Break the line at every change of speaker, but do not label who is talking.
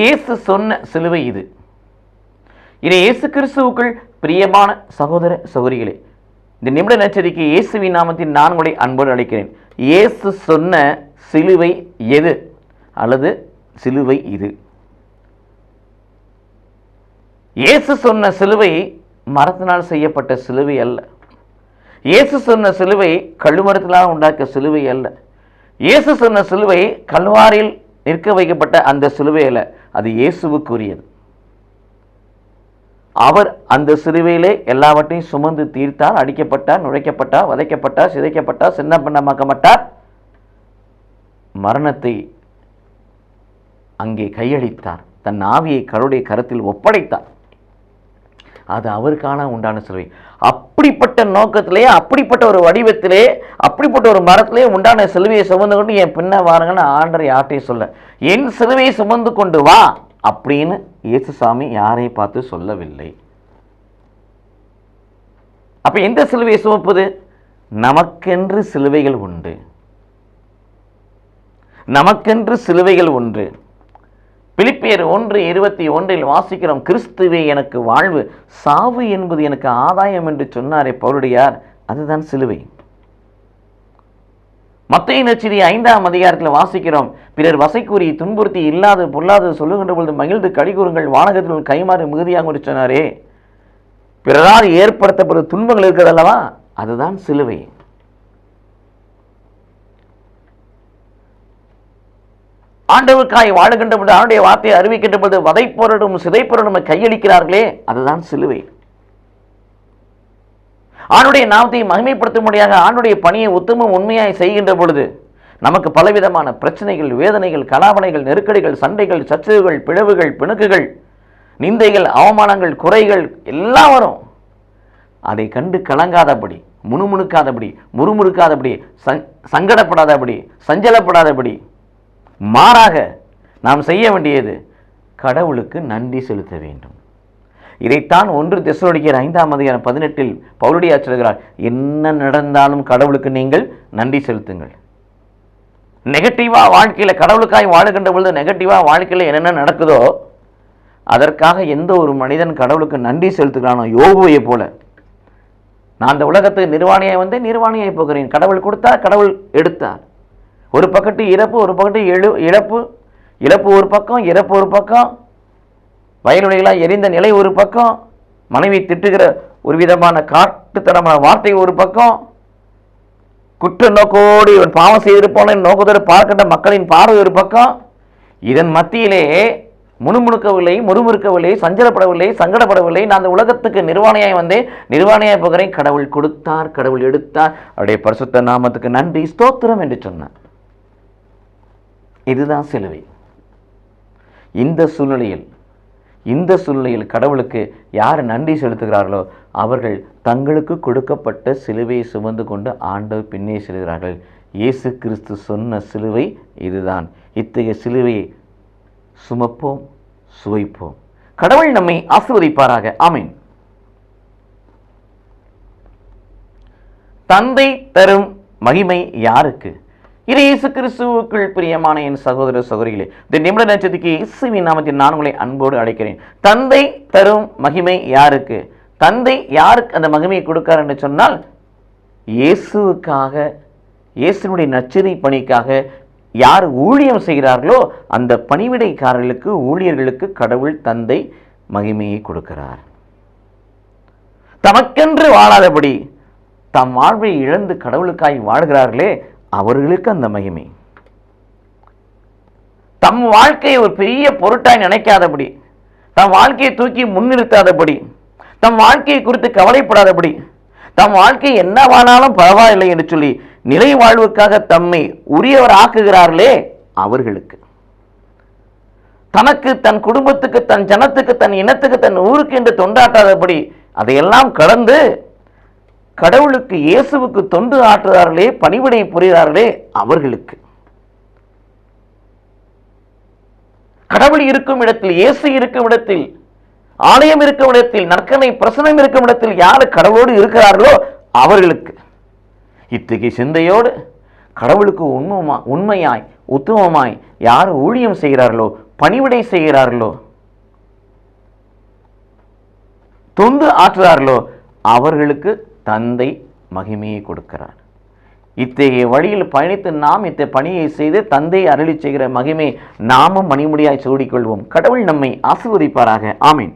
இயேசு சொன்ன சிலுவை இது. இது இயேசு கிறிஸ்துவுக்குள் பிரியமான சகோதர சகோதரிகளே இந்த நிமிட நச்சரிக்கை இயேசுவின் நாமத்தில் நான் உங்களை அன்போடு அழைக்கிறேன். இயேசு சொன்ன சிலுவை எது? அல்லது சிலுவை இது. இயேசு சொன்ன சிலுவை மரத்தினால் செய்யப்பட்ட சிலுவை அல்ல. இயேசு சொன்ன சிலுவை கழுமரத்தினால் உண்டாக்க சிலுவை அல்ல. இயேசு சொன்ன சிலுவை கல்வாரில் நிற்க வைக்கப்பட்ட அந்த சிலுவை அல்ல. அது இயேசுவுக்குரியது. அவர் அந்த சிறுவையிலே எல்லாவற்றையும் சுமந்து தீர்த்தார் அடிக்கப்பட்டார் நுழைக்கப்பட்டார் வதைக்கப்பட்டார் சிதைக்கப்பட்டார் சின்ன பண்ணமாக்கப்பட்டார் மரணத்தை அங்கே கையளித்தார். தன் ஆவியை கருடைய கருத்தில் ஒப்படைத்தார். அது அவருக்கான உண்டான சிலுவை. அப்படிப்பட்ட நோக்கத்திலே அப்படிப்பட்ட ஒரு வடிவத்திலே அப்படிப்பட்ட ஒரு மரத்திலே உண்டான சிலுவையை சுமந்து கொண்டு என் பின்ன வாருங்கன்னு ஆண்டரை யார்ட்டையும் சொல்ல. என் சிலுவையை சுமந்து கொண்டு வா அப்படின்னு இயேசுசாமி யாரை பார்த்து சொல்லவில்லை. அப்ப எந்த சிலுவையை சுமப்பது? நமக்கென்று சிலுவைகள் உண்டு. நமக்கென்று சிலுவைகள் உண்டு. பிலிப்பியர் ஒன்று இருபத்தி ஒன்றில் வாசிக்கிறோம் கிறிஸ்துவே எனக்கு வாழ்வு. சாவு என்பது எனக்கு ஆதாயம் என்று சொன்னாரே பவுருடையார் அதுதான் சிலுவை. மத்திய நச்சிரி ஐந்தாம் அதிகாரத்தில் வாசிக்கிறோம் பிறர் வசைக்கூறி துன்புறுத்தி இல்லாது பொல்லாது சொல்லுகின்ற பொழுது மகிழ்ந்து கடிகூறுங்கள் வானகத்தில் கைமாறு மிகுதியாக சொன்னாரே. பிறரால் ஏற்படுத்தப்படும் துன்பங்கள் இருக்கிறதல்லவா? அதுதான் சிலுவை. ஆண்டவருக்காய் வாழுகின்ற பொழுது ஆண்டுடைய வார்த்தையை அறிவிக்கின்ற பொழுது வதைப்பொருடும் சிதைப்பொருடும் கையளிக்கிறார்களே அதுதான் சிலுவை. ஆணுடைய நாமத்தை மகிமைப்படுத்தும்படியாக ஆணுடைய பணியை உத்தமம் உண்மையாய் செய்கின்ற பொழுது நமக்கு பலவிதமான பிரச்சனைகள் வேதனைகள் கலாபனைகள் நெருக்கடிகள் சண்டைகள் சச்சரவுகள் பிளவுகள் பிணுக்குகள் நிந்தைகள் அவமானங்கள் குறைகள் எல்லாம் வரும். அதை கண்டு கலங்காதபடி முணுமுணுக்காதபடி முறுமுறுக்காதபடி சங் சங்கடப்படாதபடி சஞ்சலப்படாதபடி மாறாக நாம் செய்ய வேண்டியது கடவுளுக்கு நன்றி செலுத்த வேண்டும். இதைத்தான் ஒன்று தெசலோடிக்கர் ஐந்தாம் அதிகாரம் பதினெட்டில் பவுலுடைய சொல்கிறார் என்ன நடந்தாலும் கடவுளுக்கு நீங்கள் நன்றி செலுத்துங்கள். நெகட்டிவாக வாழ்க்கையில் கடவுளுக்காய் வாழுகின்ற பொழுது நெகட்டிவாக வாழ்க்கையில் என்னென்ன நடக்குதோ அதற்காக எந்த ஒரு மனிதன் கடவுளுக்கு நன்றி செலுத்துகிறானோ யோகுவையை போல. நான் அந்த உலகத்துக்கு நிர்வாணியாய் வந்து நிர்வாணியாய் போகிறேன். கடவுள் கொடுத்தார் கடவுள் எடுத்தார். ஒரு பக்கத்து இறப்பு ஒரு பக்கத்து எழு இழப்பு. இழப்பு ஒரு பக்கம் இறப்பு ஒரு பக்கம். வயலுடைகளாக எரிந்த நிலை ஒரு பக்கம். மனைவி திட்டுகிற ஒரு விதமான காட்டுத்தனமான வார்த்தை ஒரு பக்கம். குற்ற நோக்கோடு இவன் பாவம் செய்திருப்பான நோக்கத்தோடு பார்க்கின்ற மக்களின் பார்வை ஒரு பக்கம். இதன் மத்தியிலே முணுமுணுக்கவில்லை முறுமுறுக்கவில்லை சஞ்சலப்படவில்லை சங்கடப்படவில்லை. நான் அந்த உலகத்துக்கு நிர்வாணியாய் வந்தேன் நிர்வாணியாய் போகிறேன். கடவுள் கொடுத்தார் கடவுள் எடுத்தார். அவருடைய பரிசுத்த நாமத்துக்கு நன்றி ஸ்தோத்திரம் என்று சொன்னார். இதுதான் சிலுவை. இந்த சூழ்நிலையில் இந்த சூழ்நிலையில் கடவுளுக்கு யார் நன்றி செலுத்துகிறார்களோ அவர்கள் தங்களுக்கு கொடுக்கப்பட்ட சிலுவையை சுமந்து கொண்டு ஆண்டவர் பின்னே செல்கிறார்கள். இயேசு கிறிஸ்து சொன்ன சிலுவை இதுதான். இத்தகைய சிலுவையை சுமப்போம் சுவைப்போம். கடவுள் நம்மை ஆசிர்வதிப்பாராக. ஆமீன். தந்தை தரும் மகிமை யாருக்கு? இது இயேசு கிறிஸ்துவுக்குள் பிரியமான என் சகோதர சகோதரிகளே இந்த நிமிட நட்சத்திற்கு இயேசுவின் நாமத்தில் நான் உங்களை அன்போடு அழைக்கிறேன். தந்தை தரும் மகிமை யாருக்கு? தந்தை யாருக்கு அந்த மகிமையை கொடுக்கார் என்று சொன்னால் இயேசுவுக்காக இயேசுனுடைய நச்சரி பணிக்காக யார் ஊழியம் செய்கிறார்களோ அந்த பணிவிடைக்காரர்களுக்கு ஊழியர்களுக்கு கடவுள் தந்தை மகிமையை கொடுக்கிறார். தமக்கென்று வாழாதபடி தம் வாழ்வை இழந்து கடவுளுக்காய் வாழ்கிறார்களே அவர்களுக்கு அந்த மகிமை. தம் வாழ்க்கையை ஒரு பெரிய பொருட்டாய் நினைக்காதபடி தம் வாழ்க்கையை தூக்கி முன்னிறுத்தாதபடி தம் வாழ்க்கையை குறித்து கவலைப்படாதபடி தம் வாழ்க்கை என்னவானாலும் பரவாயில்லை என்று சொல்லி நிலை வாழ்வுக்காக தம்மை உரியவர் ஆக்குகிறார்களே அவர்களுக்கு. தனக்கு தன் குடும்பத்துக்கு தன் ஜனத்துக்கு தன் இனத்துக்கு தன் ஊருக்கு என்று தொண்டாட்டாதபடி அதையெல்லாம் கடந்து கடவுளுக்கு இயேசுவுக்கு தொண்டு ஆற்றுகிறார்களே பணிவிடை புரிகிறார்களே அவர்களுக்கு. கடவுள் இருக்கும் இடத்தில் இயேசு இருக்கும் இடத்தில் ஆலயம் இருக்கும் இடத்தில் நற்கனை பிரசனம் இருக்கும் இடத்தில் யார் கடவுளோடு இருக்கிறார்களோ அவர்களுக்கு. இத்தகைய சிந்தையோடு கடவுளுக்கு உண்மமா உண்மையாய் உத்தமமாய் யார் ஊழியம் செய்கிறார்களோ பணிவிடை செய்கிறார்களோ தொண்டு ஆற்றுறார்களோ அவர்களுக்கு தந்தை மகிமையை கொடுக்கிறார். இத்தகைய வழியில் பயணித்து நாம் இத்த பணியை செய்து தந்தை அருளி செய்கிற மகிமை நாமும் மணிமுடியாய் சூடிக்கொள்வோம். கடவுள் நம்மை ஆசிர்வதிப்பாராக. ஆமீன்.